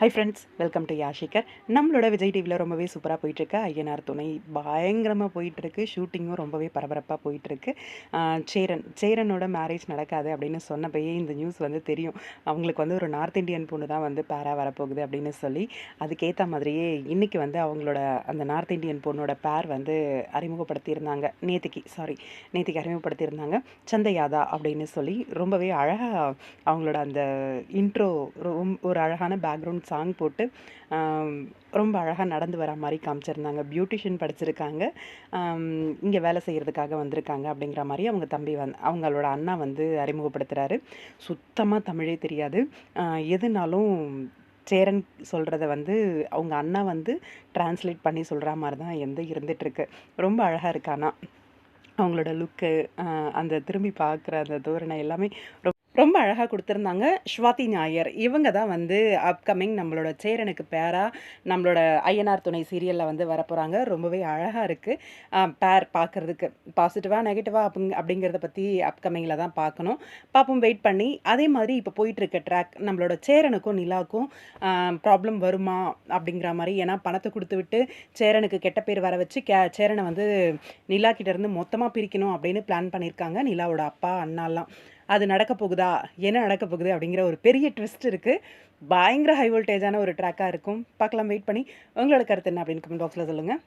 High friends welcome to யாஷிகர் நம்மளோட விஜய் டிவியில் ரொம்பவே சூப்பராக போயிட்டுருக்கு. ஐயனார் துணை பயங்கரமாக போயிட்டுருக்கு. ஷூட்டிங்கும் ரொம்பவே பரபரப்பாக போயிட்டுருக்கு. சேரன் சேரனோட மேரேஜ் நடக்காது அப்படின்னு சொன்னப்பயே இந்த நியூஸ் வந்து தெரியும். அவங்களுக்கு வந்து ஒரு நார்த் இந்தியன் பொண்ணு தான் வந்து பேரா வரப்போகுது அப்படின்னு சொல்லி அதுக்கேற்ற மாதிரியே இன்றைக்கி வந்து அவங்களோட அந்த நார்த் இந்தியன் பொண்ணோட பேர் வந்து அறிமுகப்படுத்தியிருந்தாங்க. நேத்திக்கு சாரி நேத்திக்கு அறிமுகப்படுத்தியிருந்தாங்க. சந்தையாதா அப்படின்னு சொல்லி ரொம்பவே அழகாக அவங்களோட அந்த இன்ட்ரோ ஒரு அழகான பேக்ரவுண்ட் சாங் போட்டு ரொம்ப அழகாக நடந்து வர மாதிரி காமிச்சிருந்தாங்க. பியூட்டிஷியன் படிச்சிருக்காங்க. இங்கே வேலை செய்கிறதுக்காக வந்திருக்காங்க அப்படிங்கிற மாதிரி அவங்க தம்பி வந் அவங்களோட அண்ணா வந்து அறிமுகப்படுத்துகிறாரு சுத்தமாக தமிழே தெரியாது. எதுனாலும் சேரன் சொல்கிறத வந்து அவங்க அண்ணா வந்து டிரான்ஸ்லேட் பண்ணி சொல்கிற மாதிரி தான் எந்த இருந்துகிட்ருக்கு ரொம்ப அழகாக இருக்கானா அவங்களோட லுக்கு அந்த திரும்பி பார்க்குற அந்த தோரணை எல்லாமே ரொம்ப ரொம்ப அழகாக கொடுத்துருந்தாங்க. ஸ்வாதி நாயர் இவங்க தான் வந்து அப்கமிங் நம்மளோட சேரனுக்கு பேராக நம்மளோட ஐயனார் துணை சீரியலில் வந்து வரப்போகிறாங்க ரொம்பவே அழகாக இருக்குது பேர் பார்க்குறதுக்கு பாசிட்டிவாக நெகட்டிவாக அப்படிங் அப்படிங்கிறத பற்றி அப்கமிங்கில் தான் பார்க்கணும் பார்ப்போம் வெயிட் பண்ணி. அதே மாதிரி இப்போ போயிட்டுருக்க ட்ராக் நம்மளோட சேரனுக்கும் நிலாவுக்கும் ப்ராப்ளம் வருமா அப்படிங்கிற மாதிரி. ஏன்னா பணத்தை கொடுத்து விட்டு சேரனுக்கு கெட்ட பேர் வர வச்சு கே சேரனை வந்து நிலா கிட்டேருந்து மொத்தமாக பிரிக்கணும் அப்படின்னு பிளான் பண்ணியிருக்காங்க நிலாவோட அப்பா அண்ணாலாம். அது நடக்க போகுதா? என்ன நடக்க போகுது? அப்படிங்கிற ஒரு பெரிய ட்விஸ்ட் இருக்குது பயங்கர ஹை வோல்டேஜான ஒரு ட்ராக்காக இருக்கும். பார்க்கலாம் வெயிட் பண்ணி. உங்களோட கருத்து என்ன அப்படின்னு கமெண்ட் பாக்ஸில் சொல்லுங்கள்